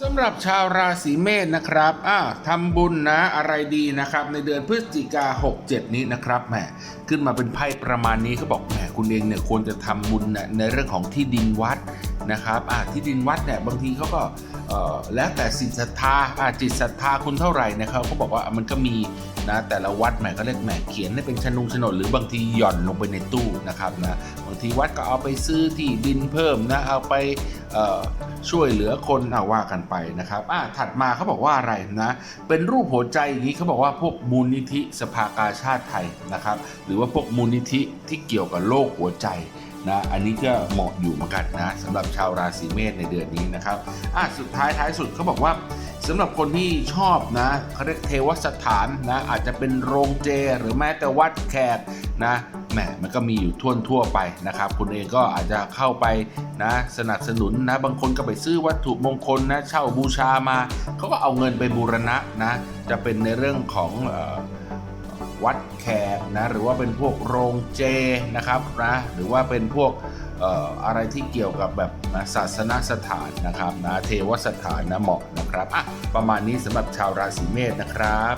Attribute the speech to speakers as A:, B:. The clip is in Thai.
A: สำหรับชาวราศีเมษนะครับอ่าทำบุญนะอะไรดีนะครับ ในเดือนพฤศจิกา67 นี้นะครับแหมขึ้นมาเป็นไพ่ประมาณนี้เขาบอกแหมคุณเองเนี่ยควรจะทำบุญนะในเรื่องของที่ดินวัดนะครับอ่าที่ดินวัดเนี่ยบางทีเขาก็เอ่อแล้วแต่สิทธิศรัทธาอ่าจิตศรัทธาคุณเท่าไหร่นะครับเขาบอกว่ามันก็มีนะแต่ละวัดแหมก็เรียกแหมเขียนให้เป็นชนุงโฉนดหรือบางทีหย่อนลงไปในตู้นะครับนะบางทีวัดก็เอาไปซื้อที่ดินเพิ่มนะเอาไป ช่วยเหลือคนเอาว่ากันไปนะครับอ่าถัดมาเขาบอกว่าอะไรนะ เป็นรูปหัวใจอย่างนี้เขาบอกว่าพวกมูลนิธิสภากาชาติไทยนะครับ หรือว่าพวกมูลนิธิที่เกี่ยวกับโรคหัวใจนะอันนี้ก็เหมาะอยู่เหมือนกันนะสำหรับชาวราศีเมษในเดือนนี้นะครับอะสุดท้ายท้ายสุดเขาบอกว่าสำหรับคนที่ชอบนะเขาเรียกเทวสถานนะอาจจะเป็นโรงเจหรือแม้แต่วัดแขกนะ หมมันก็มีอยู่ทั่วทั่วไปนะครับ คุณเองก็อาจจะเข้าไปนะสนับสนุนนะบางคนก็ไปซื้อวัตถุมงคลนะเช่าบูชามาเขาก็เอาเงินไปบูรณะนะจะเป็นในเรื่องของออวัดแขกนะหรือว่าเป็นพวกโรงเจนะครับนะหรือว่าเป็นพวกเอ่ออะไรที่เกี่ยวกับแบบนะศาสนสถานนะครับนะเทวสถานนะเหมาะนะครับอะประมาณนี้สำหรับชาวราศีเมษนะครับ